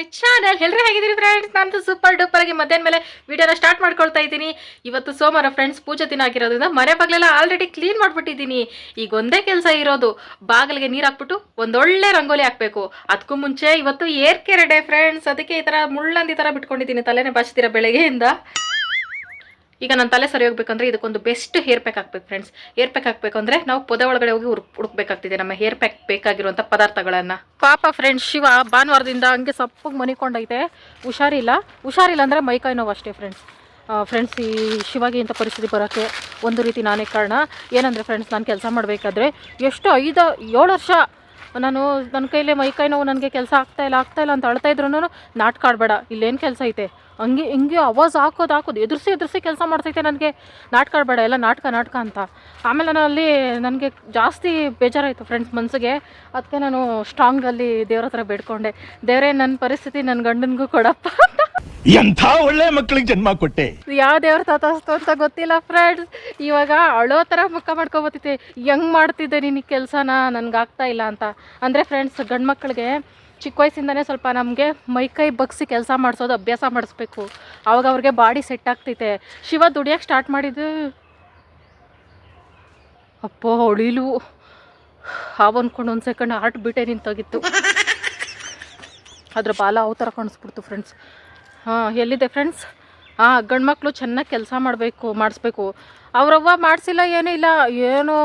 My channel. ಎಲ್ಲರೂ ಹೇಗಿದ್ದೀರಿ friends ನಾನು ಸೂಪರ್ ಡೂಪರ್ ಆಗಿ ಮಧ್ಯಾಹ್ನ ಮೇಲೆ ವಿಡಿಯೋನ ಸ್ಟಾರ್ಟ್ ಮಾಡ್ಕೊಳ್ತಾ ಇದ್ದೀನಿ. ಇವತ್ತು ಸೋಮವಾರ ಫ್ರೆಂಡ್ಸ್ ಪೂಜೆ ದಿನ ಆಗಿರೋದ್ರಿಂದ ಮನೆ ಬಾಗಿಲೆಲ್ಲ ಆಲ್ರೆಡಿ ಕ್ಲೀನ್ ಮಾಡಿಬಿಟ್ಟಿದ್ದೀನಿ. ಈಗ ಒಂದೇ ಕೆಲಸ ಇರೋದು, ಬಾಗಿಲಿಗೆ ನೀರು ಹಾಕ್ಬಿಟ್ಟು ಒಂದೊಳ್ಳೆ ರಂಗೋಲಿ ಹಾಕಬೇಕು. ಅದಕ್ಕೂ ಮುಂಚೆ ಇವತ್ತು ಏರ್ ಕೇರ್ ಡೇ ಫ್ರೆಂಡ್ಸ್ ಅದಕ್ಕೆ ಈ ಥರ ಮುಳ್ಳಂದಿ ಥರ ಬಿಟ್ಕೊಂಡಿದ್ದೀನಿ ತಲೆನೇ ಬಾಚ್ತೀರಾ ಬೆಳಗ್ಗೆಯಿಂದ. ಈಗ ನನ್ನ ತಲೆ ಸರಿ ಹೋಗ್ಬೇಕಂದ್ರೆ ಇದಕ್ಕೊಂದು ಬೆಸ್ಟ್ ಹೇರ್ ಪ್ಯಾಕ್ ಹಾಕ್ಬೇಕು ಫ್ರೆಂಡ್ಸ್ ಹೇರ್ ಪ್ಯಾಕ್ ಹಾಕ್ಬೇಕು ಅಂದ್ರೆ ನಾವು ಪೊದೆ ಒಳಗಡೆ ಹೋಗಿ ಹುಡುಕ್ ಹುಡುಕ್ಬೇಕಾಗ್ತಿದೆ ನಮ್ಮ ಹೇರ್ ಪ್ಯಾಕ್ ಬೇಕಾಗಿರುವಂಥ ಪದಾರ್ಥಗಳನ್ನ. ಪಾಪ ಫ್ರೆಂಡ್ಸ್ ಶಿವ ಭಾನುವಾರದಿಂದ ಹಂಗೆ ಸಪ್ಪಗೆ ಮನಿಕೊಂಡೈತೆ. ಹುಷಾರಿಲ್ಲ. ಹುಷಾರಿಲ್ಲ ಅಂದರೆ ಮೈಕೈ ನೋವು ಅಷ್ಟೇ ಫ್ರೆಂಡ್ಸ್ ಫ್ರೆಂಡ್ಸ್ ಈ ಶಿವಾಗಿ ಇಂಥ ಪರಿಸ್ಥಿತಿ ಬರೋಕ್ಕೆ ಒಂದು ರೀತಿ ನಾನೇ ಕಾರಣ. ಏನಂದರೆ ಫ್ರೆಂಡ್ಸ್ ನಾನು ಕೆಲಸ ಮಾಡಬೇಕಾದ್ರೆ ಎಷ್ಟು ಐದು, ಏಳು ವರ್ಷ ನಾನು ನನ್ನ ಕೈಲೇ ಮೈಕೈ ನೋವು ನನಗೆ ಕೆಲಸ ಆಗ್ತಾಯಿಲ್ಲ ಆಗ್ತಾಯಿಲ್ಲ ಅಂತ ಅಳ್ತಾ ಇದ್ರು ನಾಟಕ ಇಲ್ಲೇನು ಕೆಲಸ ಐತೆ? ಹಂಗೆ ಹಿಂಗೆ ಅವಾಜ್ ಹಾಕೋದು ಹಾಕೋದು ಎದುರಿಸಿ ಎದುರಿಸಿ ಕೆಲಸ ಮಾಡ್ತೈತೆ ನನಗೆ. ನಾಟಕ ಬೇಡ ಎಲ್ಲ ನಾಟಕ ನಾಟಕ ಅಂತ. ಆಮೇಲೆ ನಾನು ಅಲ್ಲಿ ನನಗೆ ಜಾಸ್ತಿ ಬೇಜಾರಾಯಿತು ಫ್ರೆಂಡ್ಸ್ ಮನಸ್ಸಿಗೆ ಅದಕ್ಕೆ ನಾನು ಸ್ಟ್ರಾಂಗಲ್ಲಿ ದೇವ್ರ ಹತ್ರ ಬೇಡ್ಕೊಂಡೆ. ದೇವರೇ ನನ್ನ ಪರಿಸ್ಥಿತಿ ನನ್ನ ಗಂಡನಿಗೂ ಕೊಡಪ್ಪ ಅಂತ. ಎಂಥ ಒಳ್ಳೆ ಮಕ್ಕಳಿಗೆ ಜನ್ಮ ಕೊಟ್ಟೆ? ಯಾವ ದೇವ್ರ ತಾತ ಅಂತ ಗೊತ್ತಿಲ್ಲ ಫ್ರೆಂಡ್ಸ್ ಇವಾಗ ಅಳೋ ಥರ ಮುಖ ಮಾಡ್ಕೊಬತ್ತೈತೆ ಹೆಂಗೆ ಮಾಡ್ತಿದ್ದೆ ನಿನಗೆ ಕೆಲಸನ? ನನಗೆ ಆಗ್ತಾ ಇಲ್ಲ ಅಂತ. ಅಂದರೆ ಫ್ರೆಂಡ್ಸ್ ಗಂಡು ಮಕ್ಕಳಿಗೆ ಚಿಕ್ಕ ವಯಸ್ಸಿಂದನೇ ಸ್ವಲ್ಪ ನಮಗೆ ಮೈಕೈ ಬಗ್ಸಿ ಕೆಲಸ ಮಾಡಿಸೋದು, ಅಭ್ಯಾಸ ಮಾಡಿಸ್ಬೇಕು. ಆವಾಗ ಅವ್ರಿಗೆ ಬಾಡಿ ಸೆಟ್ ಆಗ್ತೈತೆ. ಶಿವ ದುಡಿಯೋಕೆ ಸ್ಟಾರ್ಟ್ ಮಾಡಿದ್ದು, ಅಪ್ಪ, ಹೊಳಿಲು. ಹಾವು ಅಂದ್ಕೊಂಡು ಒಂದು ಸೆಕೆಂಡ್ ಹಾರ್ಟ್ ಬಿಟ್ಟೆ ನಿಂತೋಗಿತ್ತು. ಅದ್ರ ಬಾಲ ಅವು ಥರ ಕಾಣಿಸ್ಬಿಡ್ತು ಫ್ರೆಂಡ್ಸ್ ಹಾಂ, ಎಲ್ಲಿದೆ ಫ್ರೆಂಡ್ಸ್ ಹಾಂ ಗಂಡು ಮಕ್ಕಳು ಚೆನ್ನಾಗಿ ಕೆಲಸ ಮಾಡಬೇಕು, ಮಾಡಿಸ್ಬೇಕು. ಅವ್ರವ್ವ ಮಾಡಿಸಿಲ್ಲ, ಏನೂ ಇಲ್ಲ. ಏನೋ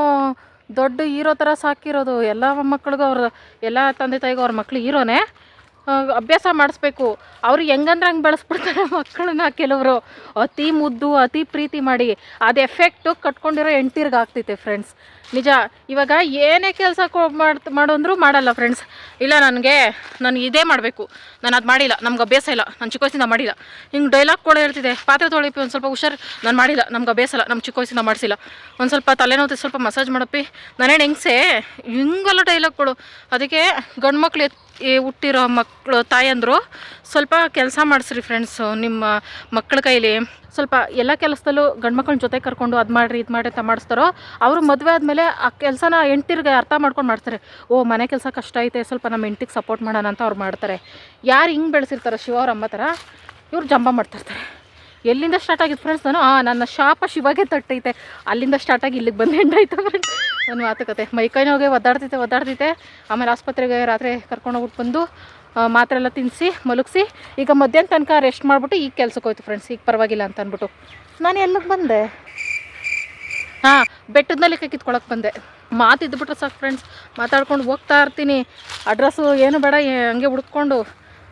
ದೊಡ್ಡ ಹೀರೋ ಥರ ಸಾಕಿರೋದು. ಎಲ್ಲ ಮಕ್ಳಿಗೂ ಅವ್ರ ಎಲ್ಲ ತಂದೆ ತಾಯಿಗೂ ಅವ್ರ ಮಕ್ಳು ಹೀರೋನೇ. ಅಭ್ಯಾಸ ಮಾಡಿಸ್ಬೇಕು. ಅವ್ರು ಹೆಂಗಂದ್ರೆ ಹಂಗೆ ಬೆಳೆಸ್ಬಿಡ್ತಾರೆ ಮಕ್ಕಳನ್ನ ಕೆಲವರು. ಅತಿ ಮುದ್ದು, ಅತಿ ಪ್ರೀತಿ ಮಾಡಿ. ಅದು ಎಫೆಕ್ಟು ಕಟ್ಕೊಂಡಿರೋ ಹೆಂಡ್ತಿರ್ಗೆ ಆಗ್ತೈತೆ ಫ್ರೆಂಡ್ಸ್ ನಿಜ, ಇವಾಗ ಏನೇ ಕೆಲಸ ಮಾಡ್ತ ಮಾಡೋಂದ್ರೂ ಮಾಡಲ್ಲ ಫ್ರೆಂಡ್ಸ್ ಇಲ್ಲ ನನಗೆ, ನಾನು ಇದೇ ಮಾಡಬೇಕು. ನಾನು ಅದು ಮಾಡಿಲ್ಲ, ನಮ್ಗೆ ಅಭ್ಯಾಸ ಇಲ್ಲ, ನಾನು ಚಿಕ್ಕ ವಯಸ್ಸಿಂದ ಮಾಡಿಲ್ಲ. ಹಿಂಗೆ ಡೈಲಾಗ್ ಕೂಡ ಹೇಳ್ತಿದೆ ಪಾತ್ರೆ ತೊಳಿಪಿ ಒಂದು ಸ್ವಲ್ಪ ಹುಷಾರು, ನಾನು ಮಾಡಿಲ್ಲ, ನಮ್ಗೆ ಅಭ್ಯಾಸ ಇಲ್ಲ ನಮ್ಮ ಚಿಕ್ಕ ವಯಸ್ಸಿಂದ ಮಾಡಿಸಿಲ್ಲ. ಒಂದು ಸ್ವಲ್ಪ ತಲೆನೋವು ಸ್ವಲ್ಪ ಮಸಾಜ್ ಮಾಡಪ್ಪಿ. ನಾನೇನು ಹೆಂಗ್ಸೆ, ಹಿಂಗೆಲ್ಲ ಡೈಲಾಗ್ಗಳು ಅದಕ್ಕೆ ಗಂಡು ಮಕ್ಳು ಹುಟ್ಟಿರೋ ಮಕ್ಕಳು ತಾಯಂದರು ಸ್ವಲ್ಪ ಕೆಲಸ ಮಾಡಿಸ್ರಿ ಫ್ರೆಂಡ್ಸು ನಿಮ್ಮ ಮಕ್ಕಳ ಕೈಲಿ. ಸ್ವಲ್ಪ ಎಲ್ಲ ಕೆಲಸದಲ್ಲೂ ಗಂಡು ಮಕ್ಕಳ ಜೊತೆ ಕರ್ಕೊಂಡು ಅದು ಮಾಡಿರಿ, ಇದು ಮಾಡಿ ಅಂತ ಮಾಡಿಸ್ತಾರೋ, ಅವರು ಮದುವೆ ಆದಮೇಲೆ ಆ ಕೆಲಸನ ಹೆಂಡ್ತಿರ್ಗೆ ಅರ್ಥ ಮಾಡ್ಕೊಂಡು ಮಾಡ್ತಾರೆ, ಓ, ಮನೆ ಕೆಲಸ ಕಷ್ಟ ಐತೆ, ಸ್ವಲ್ಪ ನಮ್ಮ ಹೆಂಡ್ತಿಗೆ ಸಪೋರ್ಟ್ ಮಾಡೋಣ ಅಂತ ಅವ್ರು ಮಾಡ್ತಾರೆ. ಯಾರು ಹಿಂಗೆ ಬೆಳೆಸಿರ್ತಾರೆ ಶಿವ ಅವ್ರ ಅಮ್ಮ ಥರ ಇವ್ರು ಜಂಬ ಮಾಡ್ತಿರ್ತಾರೆ ಎಲ್ಲಿಂದ ಸ್ಟಾರ್ಟ್ ಆಗಿತ್ತು ಫ್ರೆಂಡ್ಸ್ ನಾನು? ಆ, ನನ್ನ ಶಾಪ ಶಿವಗೆ ತಟ್ಟೈತೆ. ಅಲ್ಲಿಂದ ಸ್ಟಾರ್ಟ್ ಆಗಿ ಇಲ್ಲಿಗೆ ಬಂದು ಆಯ್ತು ಫ್ರೆಂಡ್ಸ್ ನನ್ನ ಮಾತುಕತೆ ಮೈಕೈ ಹೋಗಿ ಒದ್ದಾಡ್ತೈತೆ ಒದ್ದಾಡ್ತೈತೆ ಆಮೇಲೆ ಆಸ್ಪತ್ರೆಗೆ ರಾತ್ರಿ ಕರ್ಕೊಂಡು ಹೋಗ್ಬಿಟ್ಟು ಬಂದು ಮಾತ್ರ ಮಾತ್ರೆ ಎಲ್ಲ ತಿನ್ನಿಸಿ ಮಲಗಿಸಿ. ಈಗ ಮಧ್ಯಾಹ್ನ ತನಕ ರೆಸ್ಟ್ ಮಾಡಿಬಿಟ್ಟು ಈಗ ಕೆಲ್ಸಕ್ಕೆ ಹೋಯ್ತು ಫ್ರೆಂಡ್ಸ್ ಈಗ ಪರವಾಗಿಲ್ಲ ಅಂತ ಅಂದ್ಬಿಟ್ಟು. ನಾನು ಎಲ್ಲಿಗೆ ಬಂದೆ? ಹಾಂ ಬೆಟ್ಟದ ಮೇಲೆ ಕೈ ಕಿತ್ಕೊಳಕ್ಕೆ ಬಂದೆ. ಮಾತಿದ್ದು ಬಿಟ್ರೆ ಸಾಕು ಫ್ರೆಂಡ್ಸ್ ಮಾತಾಡ್ಕೊಂಡು ಹೋಗ್ತಾ ಇರ್ತೀನಿ. ಅಡ್ರೆಸ್ಸು ಏನು ಬೇಡ ಹಂಗೆ ಹುಡ್ಕೊಂಡು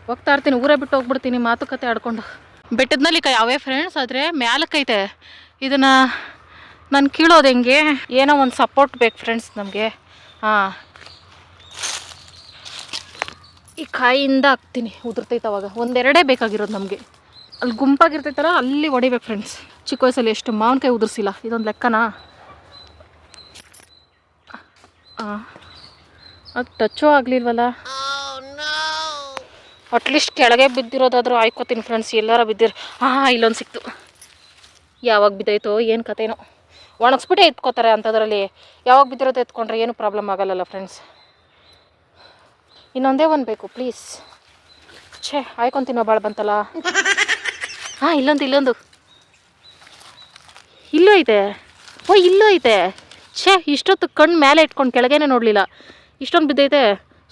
ಹೋಗ್ತಾ ಇರ್ತೀನಿ. ಊರೇ ಬಿಟ್ಟು ಹೋಗ್ಬಿಡ್ತೀನಿ ಮಾತುಕತೆ ಆಡ್ಕೊಂಡು. ಬೆಟ್ಟದ ಕೈ ಅವೇ ಫ್ರೆಂಡ್ಸ್ ಆದರೆ ಮ್ಯಾಲಕ್ಕೈತೆ ಇದನ್ನು ನಾನು ಕೀಳೋದು ಹೆಂಗೆ? ಏನೋ ಒಂದು ಸಪೋರ್ಟ್ ಬೇಕು ಫ್ರೆಂಡ್ಸ್ ನಮಗೆ. ಹಾಂ. ಈ ಕಾಯಿಯಿಂದ ಹಾಕ್ತೀನಿ. ಉದುರ್ತೈತೆ ಅವಾಗ. ಒಂದೆರಡೇ ಬೇಕಾಗಿರೋದು ನಮಗೆ. ಅಲ್ಲಿ ಗುಂಪಾಗಿರ್ತೈತಲ್ಲ, ಅಲ್ಲಿ ಹೊಡಿಬೇಕು ಫ್ರೆಂಡ್ಸ್ ಚಿಕ್ಕ ವಯಸ್ಸಲ್ಲಿ ಎಷ್ಟು ಮಾವಿನಕಾಯಿ ಉದುರಿಸಿಲ್ಲ, ಇದೊಂದು ಲೆಕ್ಕನಾ? ಅದು ಟಚ್ಚು ಆಗಲಿಲ್ವಲ್ಲ? ಅಟ್ಲೀಸ್ಟ್ ಕೆಳಗೆ ಬಿದ್ದಿರೋದಾದ್ರೂ ಆಯ್ಕೋತೀನಿ ಫ್ರೆಂಡ್ಸ್ ಎಲ್ಲಾರ ಬಿದ್ದಿರ ಹಾಂ ಇಲ್ಲೊಂದು ಸಿಕ್ತು. ಯಾವಾಗ ಬಿದ್ದೈತೋ ಏನು ಕತೆನೋ. ಒಣಗಿಸ್ಬಿಟ್ಟೆ ಎತ್ಕೋತಾರೆ ಅಂಥದ್ರಲ್ಲಿ ಯಾವಾಗ ಬಿದ್ದಿರೋದು ಎತ್ಕೊಂಡ್ರೆ ಏನು ಪ್ರಾಬ್ಲಮ್ ಆಗಲ್ಲಲ್ಲ ಫ್ರೆಂಡ್ಸ್ ಇನ್ನೊಂದೇ ಒಂದು ಬೇಕು ಪ್ಲೀಸ್ ಛೇ ಆಯ್ಕೊಂತೀನೋ ಭಾಳ ಬಂತಲ್ಲ. ಹಾಂ ಇಲ್ಲೊಂದು ಇಲ್ಲೊಂದು. ಇಲ್ಲೂ ಐತೆ. ಓ, ಇಲ್ಲೂ ಐತೆ. ಛೇ, ಇಷ್ಟೊತ್ತು ಕಣ್ಣು ಮೇಲೆ ಇಟ್ಕೊಂಡು ಕೆಳಗೇನೆ ನೋಡಲಿಲ್ಲ. ಇಷ್ಟೊಂದು ಬಿದ್ದೈತೆ.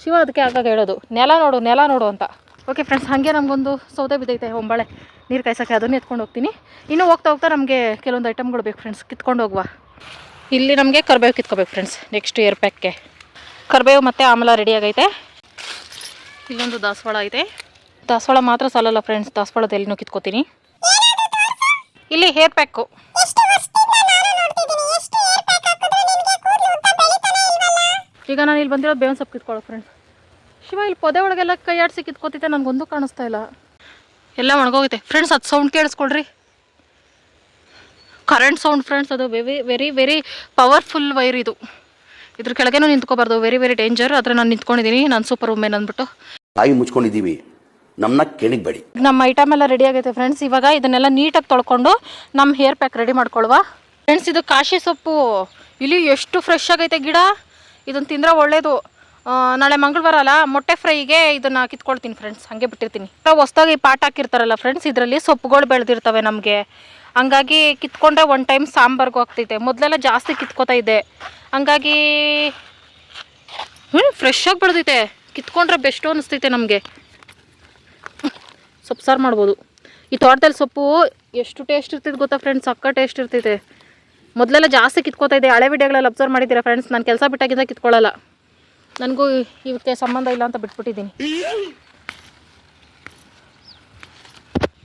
ಶಿವ ಅದಕ್ಕೆ ಆಗಾಗ ಹೇಳೋದು. ನೆಲ ನೋಡು ನೆಲ ನೋಡು ಅಂತ. ಓಕೆ ಫ್ರೆಂಡ್ಸ್ ಹಾಗೆ ನಮಗೊಂದು ಸೌದೆ ಬಿದ್ದೈತೆ ಹೊಂಬಳೆ ನೀರು ಕಾಯ್ಸೋಕ್ಕೆ ಅದನ್ನೇ ಎತ್ಕೊಂಡು ಹೋಗ್ತೀನಿ. ಇನ್ನೂ ಹೋಗ್ತಾ ಹೋಗ್ತಾ ನಮಗೆ ಕೆಲವೊಂದು ಐಟಮ್ಗಳು ಬೇಕು ಫ್ರೆಂಡ್ಸ್ ಕಿತ್ಕೊಂಡು ಹೋಗುವ. ಇಲ್ಲಿ ನಮಗೆ ಕರ್ಬೇವು ಕಿತ್ಕೋಬೇಕು ಫ್ರೆಂಡ್ಸ್ ನೆಕ್ಸ್ಟ್ ಇಯರ್ ಪ್ಯಾಕ್ಗೆ ಕರ್ಬೇವು ಮತ್ತು ಆಮಲ ರೆಡಿ ಆಗೈತೆ. ಇಲ್ಲೊಂದು ದಾಸವಾಳ ಐತೆ. ದಾಸವಾಳ ಮಾತ್ರ ಸಾಲಲ್ಲ ಫ್ರೆಂಡ್ಸ್ ದಾಸವಾಳದ ಎಲ್ಲಿನೂ ಕಿತ್ಕೋತೀನಿ. ಇಲ್ಲಿ ಹೇರ್ ಪ್ಯಾಕು ಈಗ ನಾನು ಇಲ್ಲಿ ಬಂದಿರೋದು ಬೇವಿನ ಸೊಪ್ಪು ಕಿತ್ಕೊಳ್ಳೋ ಫ್ರೆಂಡ್ಸ್ ಶಿವ, ಇಲ್ಲಿ ಪೊದೆ ಒಳಗೆಲ್ಲ ಕೈ ಆಡಿಸಿ ಕಿತ್ಕೋತಿದ್ದೆ ನನಗೊಂದು ಕಾಣಿಸ್ತಾ ಇಲ್ಲ. ಎಲ್ಲ ಒಣಗೋಗುತ್ತೆ ಫ್ರೆಂಡ್ಸ್ ಅದು ಸೌಂಡ್ ಕೇಳಿಸ್ಕೊಳ್ರಿ. ಕರೆಂಟ್ ಸೌಂಡ್ ಫ್ರೆಂಡ್ಸ್ ಅದು very very very powerful wire ಇದು. ಇದ್ರ ಕೆಳಗೇನು ನಿಂತ್ಕೋಬಾರ್ದು. ವೆರಿ ವೆರಿ ಡೇಂಜರ್ ಆದರೆ ನಾನು ನಿಂತ್ಕೊಂಡಿದ್ದೀನಿ. ನಾನು ಸೂಪರ್ ವುಮೆನ್ ಅಂದ್ಬಿಟ್ಟು. ಬಾಯಿ ಮುಚ್ಕೊಂಡಿದ್ದೀವಿ. ನಮ್ಮನ್ನ ಕೆಣಿಗ್ಬೇಡಿ. ನಮ್ಮ ಐಟಮ್ ಎಲ್ಲ ರೆಡಿ ಆಗೈತೆ ಫ್ರೆಂಡ್ಸ್ ಇವಾಗ ಇದನ್ನೆಲ್ಲ ನೀಟಾಗಿ ತೊಳ್ಕೊಂಡು ನಮ್ಮ ಹೇರ್ ಪ್ಯಾಕ್ ರೆಡಿ ಮಾಡ್ಕೊಳ್ವಾ ಫ್ರೆಂಡ್ಸ್ ಇದು ಕಾಶಿ ಸೊಪ್ಪು. ಇಲ್ಲಿ ಎಷ್ಟು ಫ್ರೆಶ್ ಆಗೈತೆ ಗಿಡ? ಇದನ್ನು ತಿಂದರೆ ಒಳ್ಳೇದು. ನಾಳೆ ಮಂಗಳವಾರ ಅಲ್ಲ, ಮೊಟ್ಟೆ ಫ್ರೈಗೆ ಇದನ್ನು ಕಿತ್ಕೊಳ್ತೀನಿ ಫ್ರೆಂಡ್ಸ್ ಹಾಗೆ ಬಿಟ್ಟಿರ್ತೀನಿ. ಹೊಸ್ದಾಗಿ ಪಾಟ್ ಹಾಕಿರ್ತಾರಲ್ಲ ಫ್ರೆಂಡ್ಸ್ ಇದರಲ್ಲಿ ಸೊಪ್ಪುಗಳು ಬೆಳೆದಿರ್ತವೆ ನಮಗೆ. ಹಂಗಾಗಿ ಕಿತ್ಕೊಂಡ್ರೆ ಒನ್ ಟೈಮ್ ಸಾಂಬಾರ್ಗೂ ಆಗ್ತೈತೆ. ಮೊದಲೆಲ್ಲ ಜಾಸ್ತಿ ಕಿತ್ಕೋತಾ ಇದ್ದೆ. ಹಂಗಾಗಿ ಹ್ಞೂ ಫ್ರೆಶ್ ಆಗಿ ಬೆಳೆದೈತೆ. ಕಿತ್ಕೊಂಡ್ರೆ ಬೆಸ್ಟು ಅನಿಸ್ತೈತೆ ನಮಗೆ. ಸೊಪ್ಪು ಸಾರು ಮಾಡ್ಬೋದು. ಈ ತೋಟದಲ್ಲಿ ಸೊಪ್ಪು ಎಷ್ಟು ಟೇಸ್ಟ್ ಇರ್ತೈತೆ ಗೊತ್ತಾ ಫ್ರೆಂಡ್ಸ್ ಸಕ್ಕ ಟೇಸ್ಟ್ ಇರ್ತೈತೆ. ಮೊದಲೆಲ್ಲ ಜಾಸ್ತಿ ಕಿತ್ಕೋತಾ ಇದೆ ಹಳೆ ವಿಡಿಯೋಗಳಲ್ಲಿ ಅಬ್ಸರ್ವ್ ಮಾಡಿದ್ದೀರಾ ಫ್ರೆಂಡ್ಸ್ ನಾನು ಕೆಲಸ ಬಿಟ್ಟಾಗಿಂದ ಕಿತ್ಕೊಳ್ಳಲ್ಲ ನನಗೂ ಇವಕ್ಕೆ ಸಂಬಂಧ ಇಲ್ಲ ಅಂತ ಬಿಟ್ಬಿಟ್ಟಿದ್ದೀನಿ.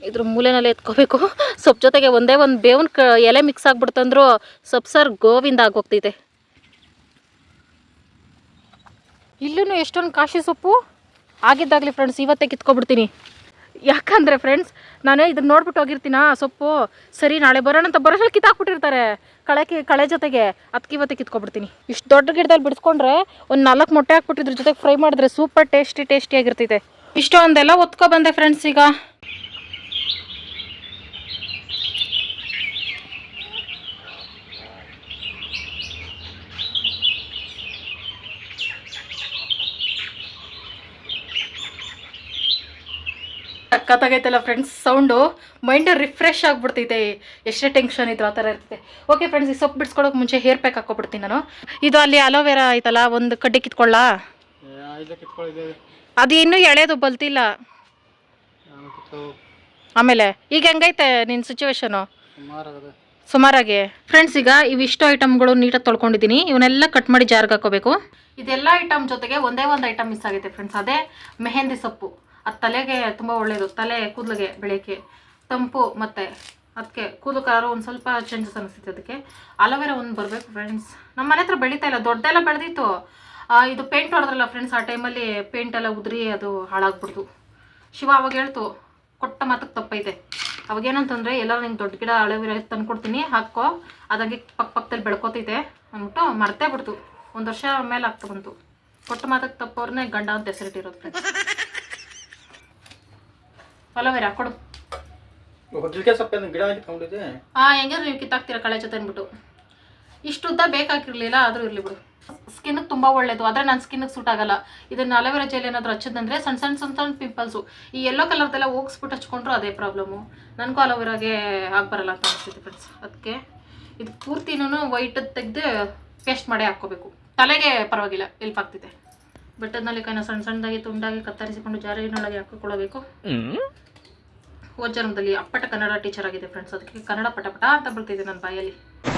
ಇದ್ರ ಮೂಲೆನಲ್ಲಿ ಎತ್ಕೋಬೇಕು. ಸೊಪ್ಪು ಜೊತೆಗೆ ಒಂದೇ ಒಂದು ಬೇವಿನ ಕ ಎಲೆ ಮಿಕ್ಸ್ ಆಗ್ಬಿಡ್ತಂದ್ರು ಸೊಪ್ಪು ಸಾರು ಗೋವಿಂದ ಆಗೋಗ್ತೈತೆ. ಇಲ್ಲೂ ಎಷ್ಟೊಂದು ಕಾಶಿ ಸೊಪ್ಪು? ಆಗಿದ್ದಾಗಲಿ ಫ್ರೆಂಡ್ಸ್ ಇವತ್ತೇ ಕಿತ್ಕೊಬಿಡ್ತೀನಿ. ಯಾಕಂದರೆ ಫ್ರೆಂಡ್ಸ್ ನಾನು ಇದನ್ನ ನೋಡ್ಬಿಟ್ಟು ಹೋಗಿರ್ತೀನ? ಸೊಪ್ಪು, ಸರಿ, ನಾಳೆ ಬರೋಣ ಅಂತ ಬರೋಷ್ಟು ಕಿತ್ತಾಕ್ಬಿಟ್ಟಿರ್ತಾರೆ. ಕಳೆಕ್ಕೆ ಕಳೆ ಜೊತೆಗೆ. ಅದಕ್ಕೆ ಇವತ್ತೇ ಕಿತ್ಕೊಬಿಡ್ತೀನಿ. ಇಷ್ಟು ದೊಡ್ಡ ಗಿಡದಲ್ಲಿ ಬಿಡಿಸ್ಕೊಂಡ್ರೆ ಒಂದು ನಾಲ್ಕು ಮೊಟ್ಟೆ ಹಾಕ್ಬಿಟ್ಟಿದ್ರ, ಜೊತೆಗೆ ಫ್ರೈ ಮಾಡಿದ್ರೆ ಸೂಪರ್ ಟೇಸ್ಟಿ ಟೇಸ್ಟಿಯಾಗಿರ್ತೈತೆ ಇಷ್ಟೊಂದೆಲ್ಲ ಬಂದೆ ಫ್ರೆಂಡ್ಸ್ ಈಗ. ಸಕ್ಕತ್ತಾಗೈತಲ್ಲ ಫ್ರೆಂಡ್ಸ್ ಸೌಂಡು ಮೈಂಡ್ ರಿಫ್ರೆಶ್ ಆಗಿಬಿಡ್ತೈತೆ. ಎಷ್ಟೇ ಟೆನ್ಷನ್ ಇದ್ರು ಆ ಥರ ಇರ್ತೈತೆ. ಓಕೆ ಫ್ರೆಂಡ್ಸ್ ಈ ಸೊಪ್ಪು ಬಿಡಿಸ್ಕೊಳಕ್ಕೆ ಮುಂಚೆ ಹೇರ್ ಪ್ಯಾಕ್ ಹಾಕೊಬಿಡ್ತೀನಿ ನಾನು. ಇದು ಅಲ್ಲಿ ಅಲೋವೆರಾ ಆಯ್ತಲ್ಲ ಒಂದು ಕಡ್ಡಿ ಕಿತ್ಕೊಳ್ಳ? ಅದು ಇನ್ನೂ ಎಳೆದು ಬಲ್ತಿಲ್ಲ. ಆಮೇಲೆ ಈಗ ಹೆಂಗೈತೆ ನಿನ್ನ ಸಿಚುವೇಶನು ಸುಮಾರಾಗಿ. ಫ್ರೆಂಡ್ಸ್ ಈಗ ಇವಿಷ್ಟು ಐಟಮ್ಗಳು ನೀಟಾಗಿ ತೊಳ್ಕೊಂಡಿದ್ದೀನಿ ಇವನ್ನೆಲ್ಲ ಕಟ್ ಮಾಡಿ ಜಾರ್ಗೆ ಹಾಕೋಬೇಕು. ಇದೆಲ್ಲ ಐಟಮ್ ಜೊತೆಗೆ ಒಂದೇ ಒಂದು ಐಟಮ್ ಮಿಸ್ ಆಗೈತೆ ಫ್ರೆಂಡ್ಸ್ ಅದೇ ಮೆಹಂದಿ ಸೊಪ್ಪು ಅದು ತಲೆಗೆ ತುಂಬ ಒಳ್ಳೆಯದು ತಲೆ ಕೂದಲಿಗೆ ಬೆಳಗ್ಗೆ ತಂಪು ಮತ್ತು ಅದಕ್ಕೆ ಕೂದಲು ಕಲರ್ ಒಂದು ಸ್ವಲ್ಪ ಚೇಂಜಸ್ ಅನಿಸುತ್ತೆ ಅದಕ್ಕೆ. ಅಲೋವೆರಾ ಒಂದು ಬರಬೇಕು ಫ್ರೆಂಡ್ಸ್ ನಮ್ಮ ಮನೆ ಹತ್ರ ಬೆಳೀತಾ ಇಲ್ಲ ದೊಡ್ಡದೆಲ್ಲ ಬೆಳೆದಿತ್ತು. ಇದು ಪೇಂಟ್ ಹೊಡೆದ್ರಲ್ಲ ಫ್ರೆಂಡ್ಸ್ ಆ ಟೈಮಲ್ಲಿ ಪೇಂಟ್ ಎಲ್ಲ ಉದುರಿ ಅದು ಹಾಳಾಗ್ಬಿಡ್ತು ಶಿವ ಅವಾಗ ಹೇಳ್ತು, ಕೊಟ್ಟ ಮಾತಕ್ಕೆ ತಪ್ಪೈತೆ. ಅವಾಗೇನಂತಂದರೆ ಎಲ್ಲ ನಿಂಗೆ ದೊಡ್ಡ ಗಿಡ ಅಳವಿರ ತಂದ್ಕೊಡ್ತೀನಿ ಹಾಕೋ. ಅದಾಗಿ ಪಕ್ಕ ಪಕ್ಕದಲ್ಲಿ ಬೆಳ್ಕೊತೈತೆ, ಅಂದ್ಬಿಟ್ಟು ಮರ್ತೇ ಬಿಡ್ತು. ಒಂದು ವರ್ಷ ಮೇಲೆ ಆಗ್ತಾ ಬಂತು. ಕೊಟ್ಟ ಮಾತಕ್ಕೆ ತಪ್ಪವ್ರನ್ನೇ ಗಂಡ ಅಂತ ಹೆಸರಿಟ್ಟಿರೋದು ಫ್ರೆಂಡ್ಸ್ ಅಲೋವೆರಾ ಕೊಡು. ಗಿಡ ತಗೊಂಡಿದ್ದೆ? ಹಾಂ ನೀವು ಕಿತ್ತಾಕ್ತೀರ ಕಳೆ ಜೊತೆ ಅಂದ್ಬಿಟ್ಟು. ಇಷ್ಟು ಉದ್ದ ಬೇಕಾಗಿರ್ಲಿಲ್ಲ ಆದರೂ ಇರಲಿ ಬಿಡು. ಸ್ಕಿನ್ಗೆ ತುಂಬ ಒಳ್ಳೇದು ಆದರೆ ನನ್ನ ಸ್ಕಿನ್ಗೆ ಸೂಟ್ ಆಗಲ್ಲ. ಇದನ್ನ ಅಲೋವೆರಾ ಜೆಲ್ ಏನಾದರೂ ಹಚ್ಚದಂದ್ರೆ ಸಣ್ಣ ಸಣ್ಣ ಸಣ್ಣ ಸಣ್ಣ ಪಿಂಪಲ್ಸು ಈ ಎಲ್ಲೋ ಕಲರ್ದೆಲ್ಲ ಹೋಗಿಸ್ಬಿಟ್ಟು ಹಚ್ಕೊಂಡ್ರು ಅದೇ ಪ್ರಾಬ್ಲಮ್ಮು ನನಗೂ ಅಲೋವೆರಾಗೆ ಆಗ್ಬರಲ್ಲ ಅಂತ ಅನಿಸ್ತಿದೆ ಫ್ರೆಂಡ್ಸ್ ಅದಕ್ಕೆ ಇದು ಪೂರ್ತಿನೂ ವೈಟ್ ತೆಗೆದು ಪೇಸ್ಟ್ ಮಾಡಿ ಹಾಕೋಬೇಕು ತಲೆಗೆ ಪರವಾಗಿಲ್ಲ ಎಲ್ಪ್ ಆಗ್ತಿದೆ. ಬೆಟ್ಟದಲ್ಲಿ ಕೈನ ಸಣ್ಣ ಸಣ್ಣದಾಗಿ ತುಂಡಾಗಿ ಕತ್ತರಿಸಿಕೊಂಡು ಜಾರಿನೊಳಗೆ ಹಾಕಿಕೊಳ್ಳಬೇಕು. ಹೋದ ಜನ್ಮದಲ್ಲಿ ಅಪ್ಪಟ ಕನ್ನಡ ಟೀಚರ್ ಆಗಿದೆ ಫ್ರೆಂಡ್ಸ್ ಅದಕ್ಕೆ ಕನ್ನಡ ಪಟ ಪಟ ಅಂತ ಬರ್ತಿದೆ ನನ್ನ ಬಾಯಲ್ಲಿ.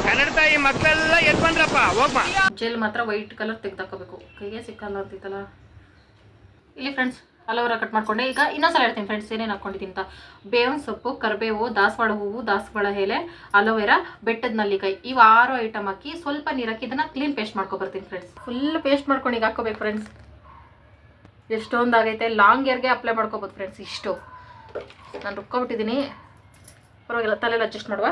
ಕನ್ನಡ ತಾಯಿ ಮಕ್ಕಳೆಲ್ಲ ಎದ್ ಬಂದ್ರಪ್ಪ ಹೋಗ್ಬಾ. ಜೆಲ್ ಮಾತ್ರ ವೈಟ್ ಕಲರ್ ತೆಗ್ದಾಕೋಬೇಕು ಕೈಗೆ ಸಿಕ್ಕಲ್ಲ ಅಂತಿತ್ತಲ್ಲ. ಇಲ್ಲಿ ಫ್ರೆಂಡ್ಸ್ ಅಲೋವೆರಾ ಕಟ್ ಮಾಡ್ಕೊಂಡೆ. ಈಗ ಇನ್ನೊಂದ್ಸಲ ಹೇಳ್ತೀನಿ ಫ್ರೆಂಡ್ಸ್ ಏನೇನು ಹಾಕೊಂಡಿದ್ದೀನಿ ಅಂತ. ಬೇವಿನ ಸೊಪ್ಪು ಕರಿಬೇವು ದಾಸವಾಳ ಹೂವು ದಾಸವಾಳ ಎಲೆ ಅಲೋವೆರಾ ಬೆಟ್ಟದ ನಲ್ಲಿಕಾಯಿ. ಇವು ಆರು ಐಟಮ್ ಹಾಕಿ ಸ್ವಲ್ಪ ನೀರು ಹಾಕಿ ಇದನ್ನ ಕ್ಲೀನ್ ಪೇಸ್ಟ್ ಮಾಡ್ಕೊಬರ್ತೀನಿ ಫ್ರೆಂಡ್ಸ್ ಫುಲ್ ಪೇಸ್ಟ್ ಮಾಡ್ಕೊಂಡು ಈಗ ಹಾಕೋಬೇಕು ಫ್ರೆಂಡ್ಸ್ ಎಷ್ಟೊಂದು ಆಗೈತೆ ಲಾಂಗ್ ಏರ್ಗೆ ಅಪ್ಲೈ ಮಾಡ್ಕೋಬೋದು ಫ್ರೆಂಡ್ಸ್ ಇಷ್ಟು. ನಾನು ರುಬ್ಕೊಬಿಟ್ಟಿದ್ದೀನಿ ಪರವಾಗಿಲ್ಲ ತಲೆಯಲ್ಲಿ ಅಡ್ಜಸ್ಟ್ ಮಾಡುವ.